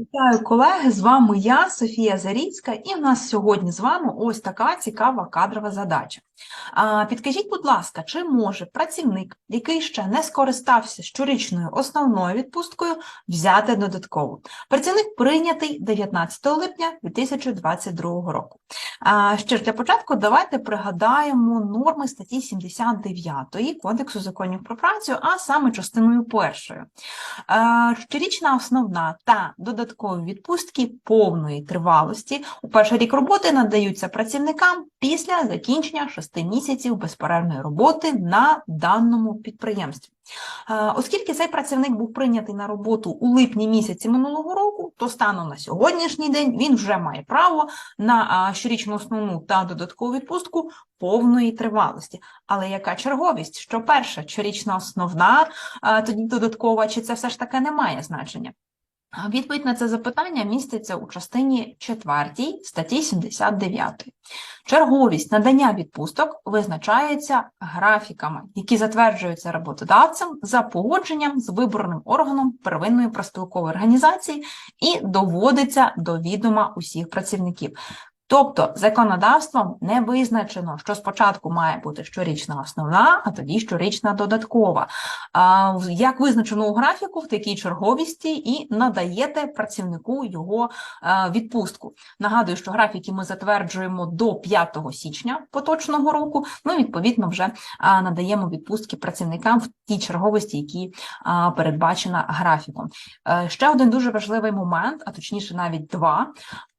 Вітаю, колеги! З вами я, Софія Заріцька, і в нас сьогодні з вами ось така цікава кадрова задача. Підкажіть, будь ласка, чи може працівник, який ще не скористався щорічною основною відпусткою, взяти додаткову? Працівник прийнятий 19 липня 2022 року. Що ж, для початку давайте пригадаємо норми статті 79 Кодексу законів про працю, а саме частиною першою. Щорічна основна та додаткові відпустки повної тривалості у перший рік роботи надаються працівникам після закінчення 6 місяців безперервної роботи на даному підприємстві. Е, Оскільки цей працівник був прийнятий на роботу у липні місяці минулого року, то станом на сьогоднішній день він вже має право на щорічну основну та додаткову відпустку повної тривалості. Але яка черговість? Що перша щорічна основна, тоді додаткова, чи це все ж таки не має значення? Відповідь на це запитання міститься у частині 4 статті 79. Черговість надання відпусток визначається графіками, які затверджуються роботодавцем за погодженням з виборним органом первинної профспілкової організації і доводиться до відома усіх працівників. Тобто законодавством не визначено, що спочатку має бути щорічна основна, а тоді щорічна додаткова. Як визначено у графіку, в такій черговісті і надаєте працівнику його е, відпустку. Нагадую, що графіки ми затверджуємо до 5 січня поточного року. Ну, відповідно, вже а, надаємо відпустки працівникам в тій черговості, які а, передбачена графіком. Е, Ще один дуже важливий момент, а точніше, навіть два.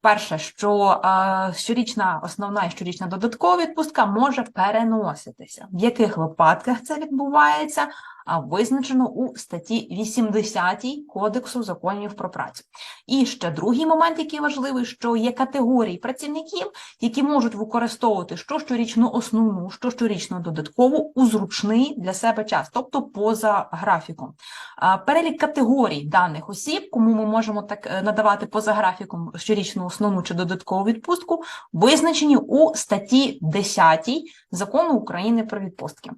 Перше, що е, щорічна основна і щорічна додаткова відпустка може переноситися. В яких випадках це відбувається? А визначено у статті 80 Кодексу законів про працю. І ще другий момент, який важливий, що є категорії працівників, які можуть використовувати що щорічну основну, що щорічну додаткову у зручний для себе час, тобто поза графіком. Перелік категорій даних осіб, кому ми можемо так е, надавати поза графіком щорічну основну чи додаткову відпустку, визначені у статті 10 Закону України про відпустки.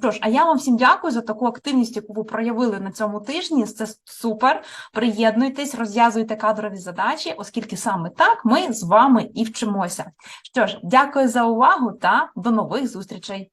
Що ж, а я вам всім дякую за таку активність, яку ви проявили на цьому тижні. Це супер. Приєднуйтесь, розв'язуйте кадрові задачі, оскільки саме так ми з вами і вчимося. Що ж, дякую за увагу та до нових зустрічей.